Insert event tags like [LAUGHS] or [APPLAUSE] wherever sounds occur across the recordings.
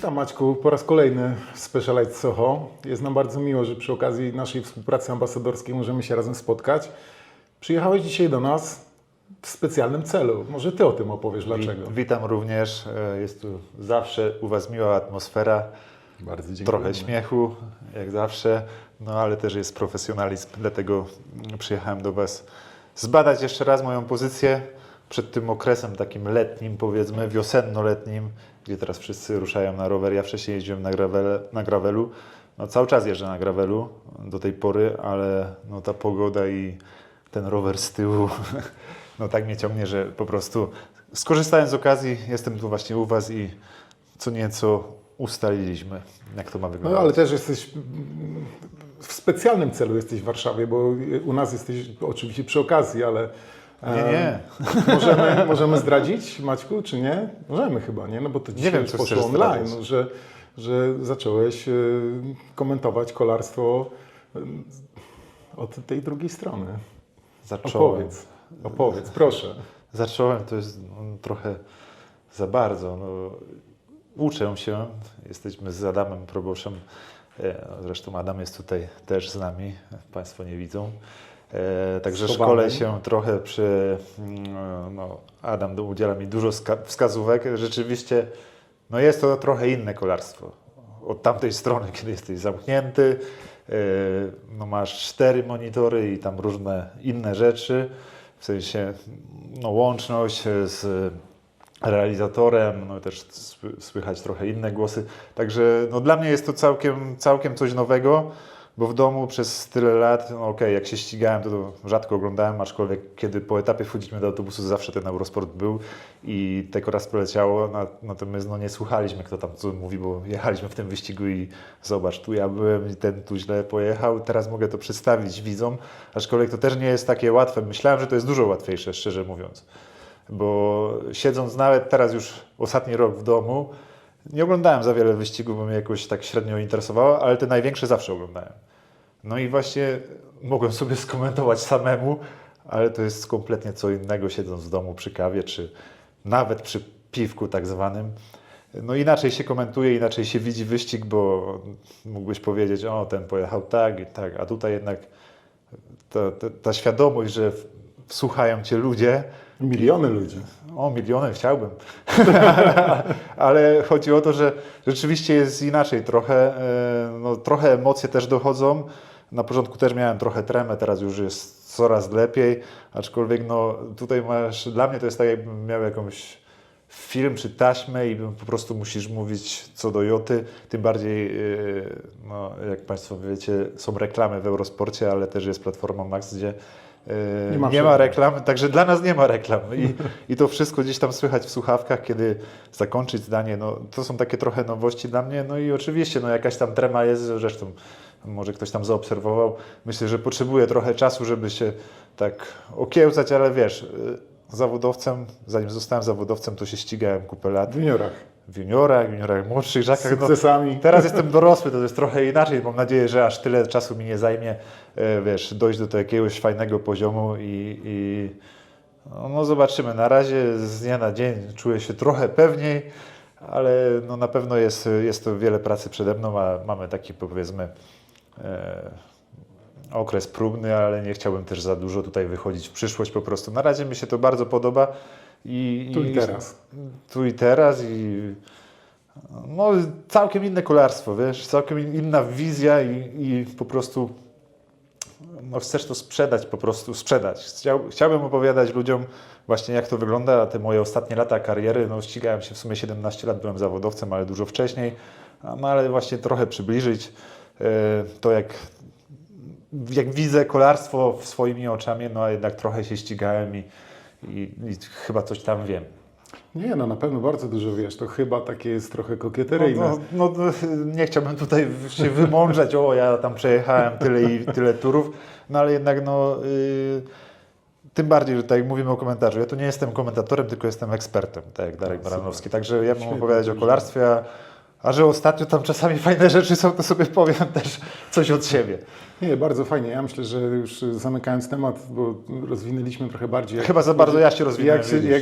Witam Maćku po raz kolejny w Specialized Soho. Jest nam bardzo miło, że przy okazji naszej współpracy ambasadorskiej możemy się razem spotkać. Przyjechałeś dzisiaj do nas w specjalnym celu. Może Ty o tym opowiesz, dlaczego? Wi- Witam również. E, Jest tu zawsze u Was miła atmosfera, Bardzo dziękuję. trochę śmiechu, jak zawsze, no ale też jest profesjonalizm, dlatego przyjechałem do Was zbadać jeszcze raz moją pozycję przed tym okresem takim letnim, powiedzmy, wiosenno-letnim, gdzie teraz wszyscy ruszają na rower. Ja wcześniej jeździłem na, gravele, na gravelu. No, cały czas jeżdżę na gravelu do tej pory, ale no, ta pogoda i ten rower z tyłu, [LAUGHS] no tak mnie ciągnie, że po prostu skorzystałem z okazji, jestem tu właśnie u Was i co nieco ustaliliśmy, jak to ma No wyglądać. ale też jesteś w specjalnym celu jesteś w Warszawie, bo u nas jesteś oczywiście przy okazji, ale Nie, nie. [LAUGHS] Możemy, możemy zdradzić, Maćku, czy nie? Możemy chyba, nie? No bo to dzisiaj wiem, już poszło online, zdradzić. że, że zacząłeś e, komentować kolarstwo e, od tej drugiej strony. Zacząłem. Opowiedz, opowiedz, proszę. Zacząłem, to jest no, trochę za bardzo. No, uczę się, jesteśmy z Adamem Proboszem, e, zresztą Adam jest tutaj też z nami, Państwo nie widzą. E, także szkolę się trochę przy, mm, no, Adam udziela mi dużo ska- wskazówek. Rzeczywiście, no jest to trochę inne kolarstwo. Od tamtej strony, [LAUGHS] kiedy jesteś zamknięty, e, no masz cztery monitory i tam różne inne rzeczy, w sensie no, łączność z realizatorem, no też sły- słychać trochę inne głosy. Także no, dla mnie jest to całkiem, całkiem coś nowego, bo w domu przez tyle lat, no okej, jak się ścigałem, to, to rzadko oglądałem, aczkolwiek kiedy po etapie wchodziliśmy do autobusu, zawsze ten Eurosport był i tylko raz poleciało, na- natomiast no, nie słuchaliśmy, kto tam co mówi, bo jechaliśmy w tym wyścigu i zobacz, tu ja byłem i ten tu źle pojechał, teraz mogę to przedstawić widzom, aczkolwiek to też nie jest takie łatwe. Myślałem, że to jest dużo łatwiejsze, szczerze mówiąc bo siedząc nawet teraz już ostatni rok w domu, nie oglądałem za wiele wyścigów, bo mnie jakoś tak średnio interesowało, ale te największe zawsze oglądałem. No i właśnie mogłem sobie skomentować samemu, ale to jest kompletnie co innego siedząc w domu przy kawie, czy nawet przy piwku tak zwanym. No inaczej się komentuje, inaczej się widzi wyścig, bo mógłbyś powiedzieć, o ten pojechał tak i tak, a tutaj jednak ta, ta, ta świadomość, że słuchają cię ludzie, Miliony ludzi. o, miliony chciałbym. [LAUGHS] Ale chodzi o to, że rzeczywiście jest inaczej trochę. e, No, trochę emocje też dochodzą. Na początku też miałem trochę tremę, teraz już jest coraz lepiej. Aczkolwiek no, tutaj masz, dla mnie to jest tak jakbym miał jakąś film czy taśmę i po prostu musisz mówić co do joty. Tym bardziej, e, no, jak Państwo wiecie, są reklamy w Eurosporcie, ale też jest platforma Max, gdzie e, Nie ma nie ma reklam, także dla nas nie ma reklam. I, I to wszystko gdzieś tam słychać w słuchawkach, kiedy zakończyć zdanie. No, to są takie trochę nowości dla mnie. No i oczywiście no, jakaś tam trema jest, zresztą może ktoś tam zaobserwował. Myślę, że potrzebuję trochę czasu, żeby się tak okiełzać, ale wiesz, y, zawodowcem, zanim zostałem zawodowcem, to się ścigałem kupę lat W juniorach. w juniorach, w juniorach młodszych, Z żakach. No, sukcesami. Teraz jestem dorosły, to jest trochę inaczej. Mam nadzieję, że aż tyle czasu mi nie zajmie, e, wiesz, dojść do jakiegoś fajnego poziomu i, i no, no zobaczymy. Na razie z dnia na dzień czuję się trochę pewniej, ale no, na pewno jest, jest to wiele pracy przede mną, a mamy taki powiedzmy okres próbny, ale nie chciałbym też za dużo tutaj wychodzić w przyszłość po prostu. Na razie mi się to bardzo podoba. I, Tu i teraz. Tu i teraz i no, całkiem inne kolarstwo, wiesz, całkiem inna wizja i, i po prostu no, chcesz to sprzedać, po prostu sprzedać. Chciał, chciałbym opowiadać ludziom właśnie jak to wygląda, te moje ostatnie lata kariery, no ścigałem się w sumie 17 lat, byłem zawodowcem, ale dużo wcześniej, no ale właśnie trochę przybliżyć e, to jak, jak widzę kolarstwo swoimi oczami, no a jednak trochę się ścigałem i, i, i chyba coś tam wiem. Nie, no na pewno bardzo dużo wiesz. To chyba takie jest trochę kokieteryjne. No, no, no, nie chciałbym tutaj się wymądrzać, o ja tam przejechałem tyle i tyle turów, no ale jednak no, y, tym bardziej, że tak jak mówimy o komentarzu, ja tu nie jestem komentatorem, tylko jestem ekspertem, tak jak Darek No, Baranowski, także ja Świetnie, opowiadać o kolarstwie, a A że ostatnio tam czasami fajne rzeczy są, to sobie powiem też coś od siebie. Nie, bardzo fajnie. Ja myślę, że już zamykając temat, bo rozwinęliśmy trochę bardziej. Chyba za bardzo ja się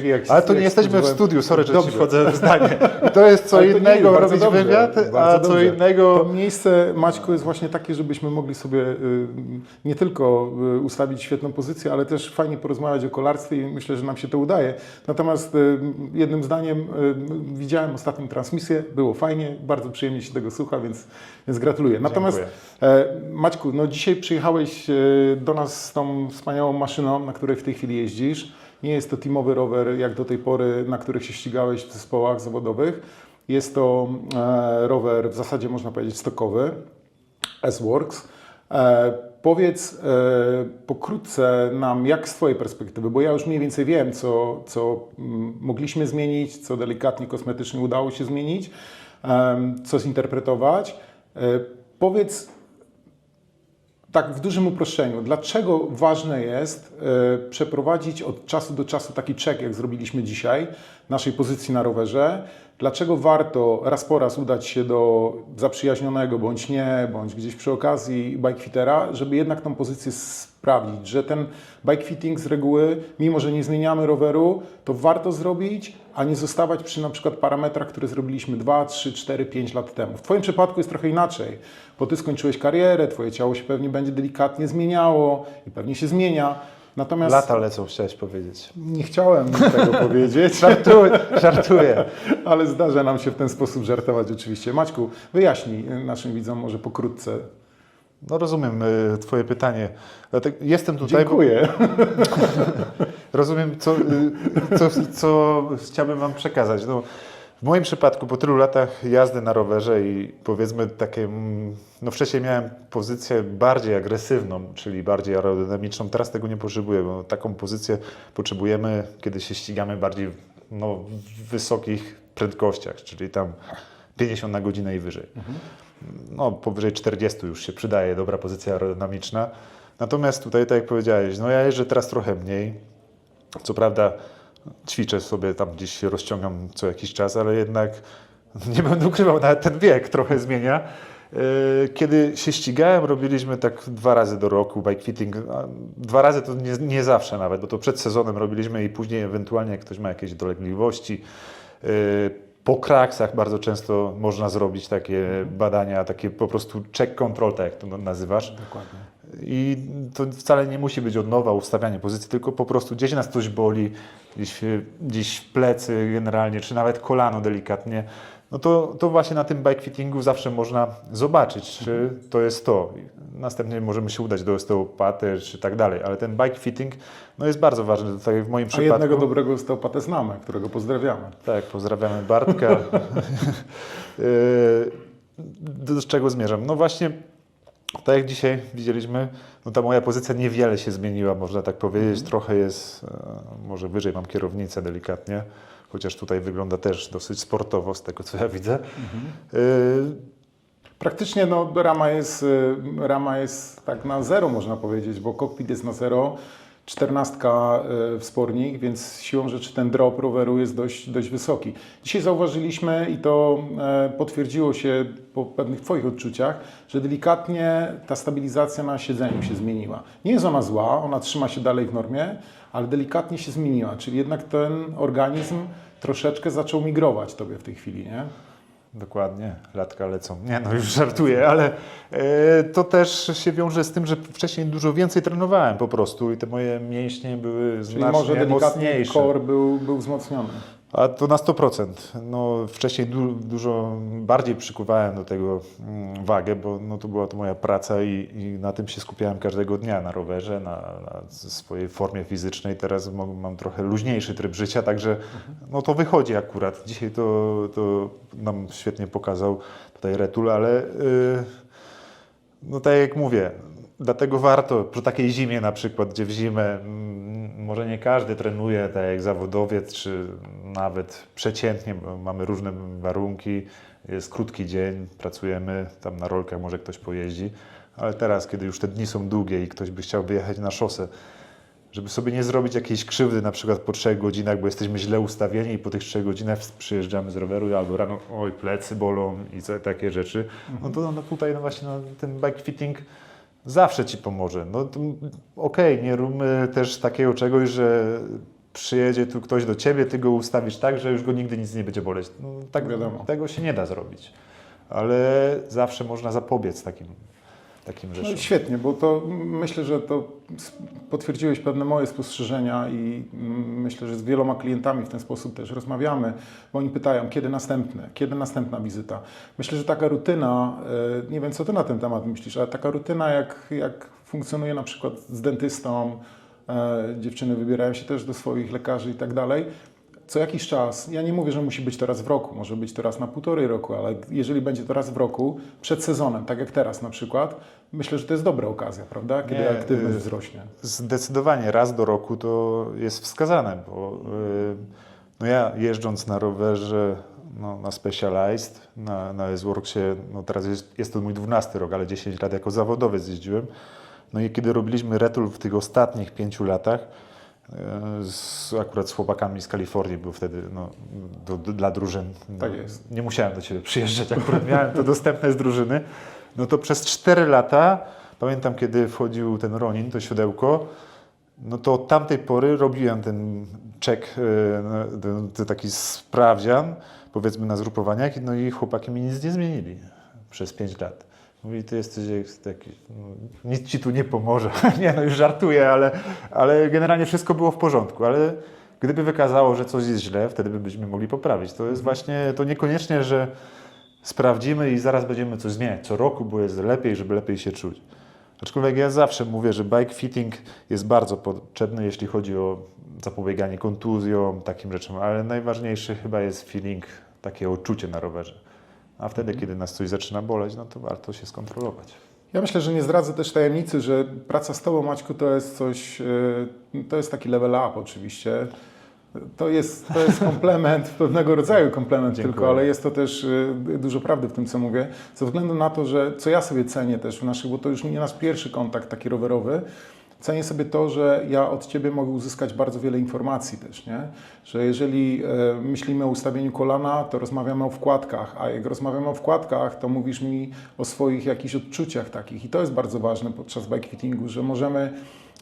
jak, Ale to nie jesteśmy w studiu, sorry, że ci Dobrze. wchodzę w zdanie. [LAUGHS] To jest co to nie, innego bardzo robić dobrze, wywiad, a co dobrze. innego... To miejsce, Maćku, jest właśnie takie, żebyśmy mogli sobie y, nie tylko y, ustawić świetną pozycję, ale też fajnie porozmawiać o kolarstwie i myślę, że nam się to udaje. Natomiast y, jednym zdaniem widziałem ostatnią transmisję, było fajnie, bardzo przyjemnie się tego słucha, więc, więc gratuluję. Natomiast e, Maćku, no dzisiaj przyjechałeś e, do nas z tą wspaniałą maszyną, na której w tej chwili jeździsz. Nie jest to teamowy rower jak do tej pory, na których się ścigałeś w zespołach zawodowych. Jest to e, rower w zasadzie można powiedzieć stokowy, S-Works. Powiedz pokrótce nam, jak z Twojej perspektywy, bo ja już mniej więcej wiem, co, co mm, mogliśmy zmienić, co delikatnie kosmetycznie udało się zmienić, co zinterpretować. E, powiedz tak w dużym uproszczeniu, dlaczego ważne jest e, przeprowadzić od czasu do czasu taki check, jak zrobiliśmy dzisiaj, naszej pozycji na rowerze? Dlaczego warto raz po raz udać się do zaprzyjaźnionego, bądź nie, bądź gdzieś przy okazji bikefittera, żeby jednak tą pozycję sprawdzić, że ten bike fitting z reguły, mimo że nie zmieniamy roweru, to warto zrobić, a nie zostawać przy na przykład parametrach, które zrobiliśmy 2, 3, 4, 5 lat temu. W Twoim przypadku jest trochę inaczej, bo Ty skończyłeś karierę, Twoje ciało się pewnie będzie delikatnie zmieniało i pewnie się zmienia. Natomiast Lata lecą, chciałeś powiedzieć. nie chciałem tego [LAUGHS] powiedzieć, Żartuję, żartuję. [LAUGHS] ale zdarza nam się w ten sposób żartować oczywiście. Maćku, wyjaśnij naszym widzom może pokrótce. No rozumiem y, Twoje pytanie. Dlatego jestem tutaj, bo Dziękuję. [LAUGHS] rozumiem, co, y, co, co chciałbym Wam przekazać. No, w moim przypadku, po tylu latach jazdy na rowerze i powiedzmy takie, mm, no wcześniej miałem pozycję bardziej agresywną, czyli bardziej aerodynamiczną. Teraz tego nie potrzebuję, bo taką pozycję potrzebujemy, kiedy się ścigamy bardziej no, w wysokich prędkościach, czyli tam 50 na godzinę i wyżej. No, powyżej 40 już się przydaje dobra pozycja aerodynamiczna. Natomiast tutaj, tak jak powiedziałeś, no ja jeżdżę teraz trochę mniej. Co prawda ćwiczę sobie tam gdzieś się rozciągam co jakiś czas, ale jednak [LAUGHS] nie będę ukrywał, nawet ten wiek trochę zmienia. Yy, Kiedy się ścigałem, robiliśmy tak dwa razy do roku bike fitting. Dwa razy to nie, nie zawsze nawet, bo to przed sezonem robiliśmy i później ewentualnie jak ktoś ma jakieś dolegliwości. Po kraksach bardzo często można zrobić takie badania, takie po prostu check control, tak jak to nazywasz. Dokładnie. I to wcale nie musi być od nowa ustawianie pozycji, tylko po prostu gdzieś nas coś boli, gdzieś, gdzieś plecy generalnie, czy nawet kolano delikatnie. No to, to właśnie na tym bike fittingu zawsze można zobaczyć, czy to jest to. Następnie możemy się udać do osteopaty, czy tak dalej, ale ten bike fitting no jest bardzo ważny. Jak w moim A przypadku. jednego dobrego osteopatę znamy, którego pozdrawiamy. Tak, pozdrawiamy Bartka. Yy, [LAUGHS] Do czego zmierzam? No właśnie, tak jak dzisiaj widzieliśmy, no ta moja pozycja niewiele się zmieniła, można tak powiedzieć. Trochę jest, e, może wyżej mam kierownicę delikatnie, chociaż tutaj wygląda też dosyć sportowo z tego, co ja widzę. Yy, Praktycznie no, rama, jest, y, rama jest tak na zero, można powiedzieć, bo kokpit jest na zero, czternastka y, wspornik, więc siłą rzeczy ten drop roweru jest dość, dość wysoki. Dzisiaj zauważyliśmy i to e, potwierdziło się po pewnych Twoich odczuciach, że delikatnie ta stabilizacja na siedzeniu się zmieniła. Nie jest ona zła, ona trzyma się dalej w normie, ale delikatnie się zmieniła, czyli jednak ten organizm troszeczkę zaczął migrować Tobie w tej chwili, nie? Dokładnie, latka lecą. Nie no, już żartuję, ale e, to też się wiąże z tym, że wcześniej dużo więcej trenowałem po prostu i te moje mięśnie były Czyli znacznie może mocniejsze. core był, był wzmocniony. A to na 100%. No, wcześniej du, dużo bardziej przykuwałem do tego mm, wagę, bo no, to była to moja praca i, i na tym się skupiałem każdego dnia na rowerze, na, na swojej formie fizycznej. Teraz mam, mam trochę luźniejszy tryb życia, także no, to wychodzi akurat. Dzisiaj to, to nam świetnie pokazał tutaj Retul, ale yy, no tak jak mówię, dlatego warto przy takiej zimie na przykład, gdzie w zimę mm, może nie każdy trenuje tak jak zawodowiec, czy nawet przeciętnie, mamy różne warunki, jest krótki dzień, pracujemy, tam na rolkach może ktoś pojeździ, ale teraz, kiedy już te dni są długie i ktoś by chciał wyjechać na szosę, żeby sobie nie zrobić jakiejś krzywdy na przykład po trzech godzinach, bo jesteśmy źle ustawieni i po tych trzech godzinach przyjeżdżamy z roweru albo rano, oj plecy bolą i takie rzeczy, no to no, tutaj no właśnie no, ten bike fitting zawsze Ci pomoże. No okej, nie róbmy też takiego czegoś, że przyjedzie tu ktoś do Ciebie, Ty go ustawisz tak, że już go nigdy nic nie będzie boleć. No, tak Wiadomo. Tego się nie da zrobić. Ale zawsze można zapobiec takim, takim No rzeczom. i świetnie, bo to myślę, że to potwierdziłeś pewne moje spostrzeżenia i myślę, że z wieloma klientami w ten sposób też rozmawiamy, bo oni pytają, kiedy następne, kiedy następna wizyta. Myślę, że taka rutyna, e, nie wiem co ty na ten temat myślisz, ale taka rutyna jak, jak funkcjonuje na przykład z dentystą, e, dziewczyny wybierają się też do swoich lekarzy i tak dalej, co jakiś czas, ja nie mówię, że musi być to raz w roku, może być to raz na półtorej roku, ale jeżeli będzie to raz w roku, przed sezonem, tak jak teraz na przykład, myślę, że to jest dobra okazja, prawda? Kiedy Nie, aktywność y- wzrośnie. Zdecydowanie raz do roku to jest wskazane, bo y, no ja jeżdżąc na rowerze no, na Specialized, na, na S-Worksie, no teraz jest, jest to mój 12 rok, ale 10 lat jako zawodowiec jeździłem. No i kiedy robiliśmy retul w tych ostatnich pięciu latach, y, z, akurat z chłopakami z Kalifornii był wtedy no, do, do, dla drużyn. No, Tak jest. Nie musiałem do Ciebie przyjeżdżać, akurat miałem to dostępne z drużyny. No to przez 4 lata, pamiętam kiedy wchodził ten Ronin, to siodełko, no to od tamtej pory robiłem ten check, e, no, ten, taki sprawdzian, powiedzmy na zgrupowaniach, no i chłopaki mi nic nie zmienili przez 5 lat. Mówi, ty jesteś taki, no, nic ci tu nie pomoże. [LAUGHS] nie no, już żartuję, ale, ale generalnie wszystko było w porządku, ale gdyby wykazało, że coś jest źle, wtedy byśmy mogli poprawić. To jest właśnie, to niekoniecznie, że sprawdzimy i zaraz będziemy coś zmieniać. Co roku, bo jest lepiej, żeby lepiej się czuć. Aczkolwiek ja zawsze mówię, że bike fitting jest bardzo potrzebny, jeśli chodzi o zapobieganie kontuzjom, takim rzeczom, ale najważniejszy chyba jest feeling, takie odczucie na rowerze. A wtedy, kiedy nas coś zaczyna boleć, no to warto się skontrolować. Ja myślę, że nie zdradzę też tajemnicy, że praca z Tobą, Maćku, to jest coś, e, to jest taki level up oczywiście. To jest, to jest komplement, pewnego rodzaju komplement Dziękuję. tylko, ale jest to też e, dużo prawdy w tym, co mówię. Ze względu na to, że co ja sobie cenię też w naszych, bo to już nie nasz pierwszy kontakt taki rowerowy, cenię sobie to, że ja od Ciebie mogę uzyskać bardzo wiele informacji też, nie? Że jeżeli e, myślimy o ustawieniu kolana, to rozmawiamy o wkładkach, a jak rozmawiamy o wkładkach, to mówisz mi o swoich jakichś odczuciach takich i to jest bardzo ważne podczas bike fittingu, że możemy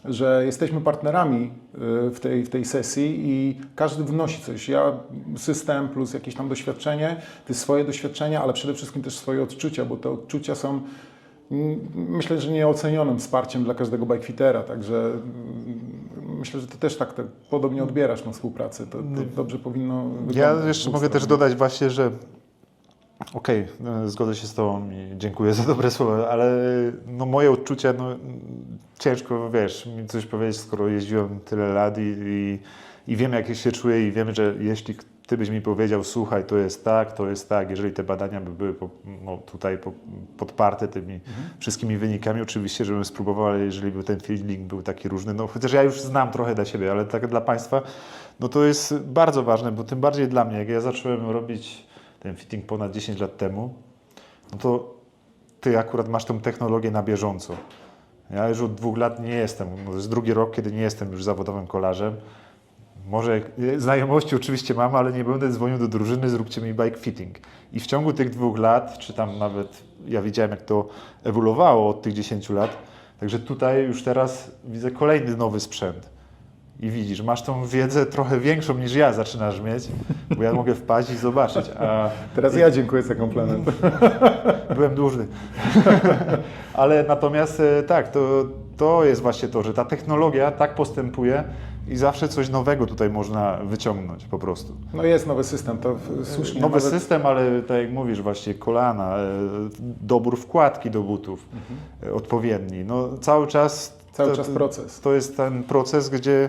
że jesteśmy partnerami y, w tej, w tej sesji i każdy wnosi coś. Ja system plus jakieś tam doświadczenie, ty swoje doświadczenia, ale przede wszystkim też swoje odczucia, bo te odczucia są mm, myślę, że nieocenionym wsparciem dla każdego bikefittera, także mm, myślę, że ty też tak to podobnie odbierasz na współpracę. To, to dobrze powinno wyglądać. Ja jeszcze mogę też dodać właśnie, że okej, no, zgodzę się z Tobą i dziękuję za dobre słowa, ale no, moje odczucia, no, ciężko, wiesz, mi coś powiedzieć, skoro jeździłem tyle lat i, i, i wiem, jak się czuję i wiem, że jeśli Ty byś mi powiedział, słuchaj, to jest tak, to jest tak, jeżeli te badania by były po, no, tutaj po, podparte tymi wszystkimi wynikami, oczywiście, żebym spróbował, ale jeżeli by ten feeling był taki różny, no chociaż ja już znam trochę dla siebie, ale tak dla Państwa, no to jest bardzo ważne, bo tym bardziej dla mnie, jak ja zacząłem robić ten fitting ponad 10 lat temu, no to ty akurat masz tą technologię na bieżąco. Ja już od dwóch lat nie jestem, no to jest drugi rok, kiedy nie jestem już zawodowym kolarzem. Może znajomości oczywiście mam, ale nie będę dzwonił do drużyny, zróbcie mi bike fitting. I w ciągu tych dwóch lat, czy tam nawet ja widziałem, jak to ewoluowało od tych 10 lat, także tutaj już teraz widzę kolejny nowy sprzęt. I widzisz, masz tą wiedzę trochę większą niż ja zaczynasz mieć, bo ja mogę wpaść i zobaczyć. A Teraz ja dziękuję za komplement. [LAUGHS] Byłem dłużny. [LAUGHS] Ale natomiast e, tak, to, to jest właśnie to, że ta technologia tak postępuje i zawsze coś nowego tutaj można wyciągnąć po prostu. No jest nowy system, to słusznie. Nowy nawet- system, ale tak jak mówisz właśnie, kolana, e, dobór wkładki do butów e, odpowiedni. No, cały czas Cały to, czas proces. to jest ten proces, gdzie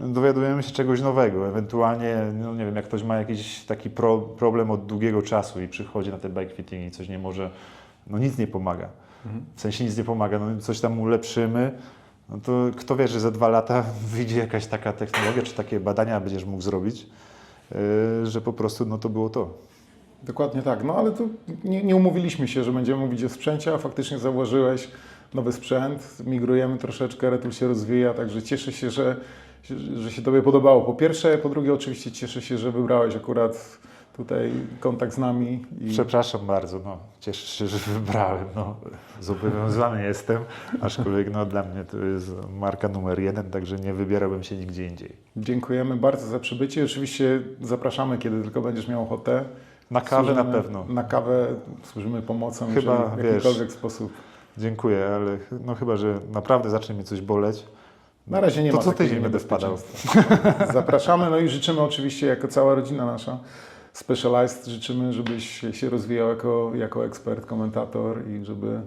dowiadujemy się czegoś nowego. Ewentualnie, no nie wiem, jak ktoś ma jakiś taki pro, problem od długiego czasu i przychodzi na ten bike fitting i coś nie może, no nic nie pomaga. W sensie nic nie pomaga, no coś tam ulepszymy, no to kto wie, że za dwa lata [LAUGHS] wyjdzie jakaś taka technologia, czy takie badania będziesz mógł zrobić, yy, że po prostu no to było to. Dokładnie tak. No ale tu nie, nie umówiliśmy się, że będziemy mówić o sprzęcie, a faktycznie zauważyłeś, nowy sprzęt, migrujemy troszeczkę, Retul się rozwija, także cieszę się, że, że się Tobie podobało. Po pierwsze, po drugie oczywiście cieszę się, że wybrałeś akurat tutaj kontakt z nami. I Przepraszam bardzo, no, cieszę się, że wybrałem. No, zobowiązany jestem, aczkolwiek no, dla mnie to jest marka numer jeden, także nie wybierałbym się nigdzie indziej. dziękujemy bardzo za przybycie. Oczywiście zapraszamy, kiedy tylko będziesz miał ochotę. Na kawę na Służymy- pewno. Na kawę służymy pomocą, Chyba, w wiesz, jakikolwiek sposób. Dziękuję, ale no chyba, że naprawdę zacznie mi coś boleć. Na razie nie to ma co tydzień będę wpadał. [LAUGHS] Zapraszamy, no i życzymy oczywiście, jako cała rodzina nasza, Specialized, życzymy, żebyś się rozwijał jako, jako ekspert, komentator i żeby,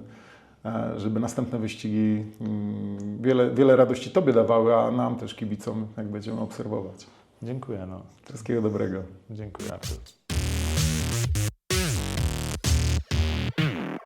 e, żeby następne wyścigi mm, wiele, wiele radości Tobie dawały, a nam też kibicom, jak będziemy obserwować. Dziękuję, no. Wszystkiego dobrego. Dziękuję.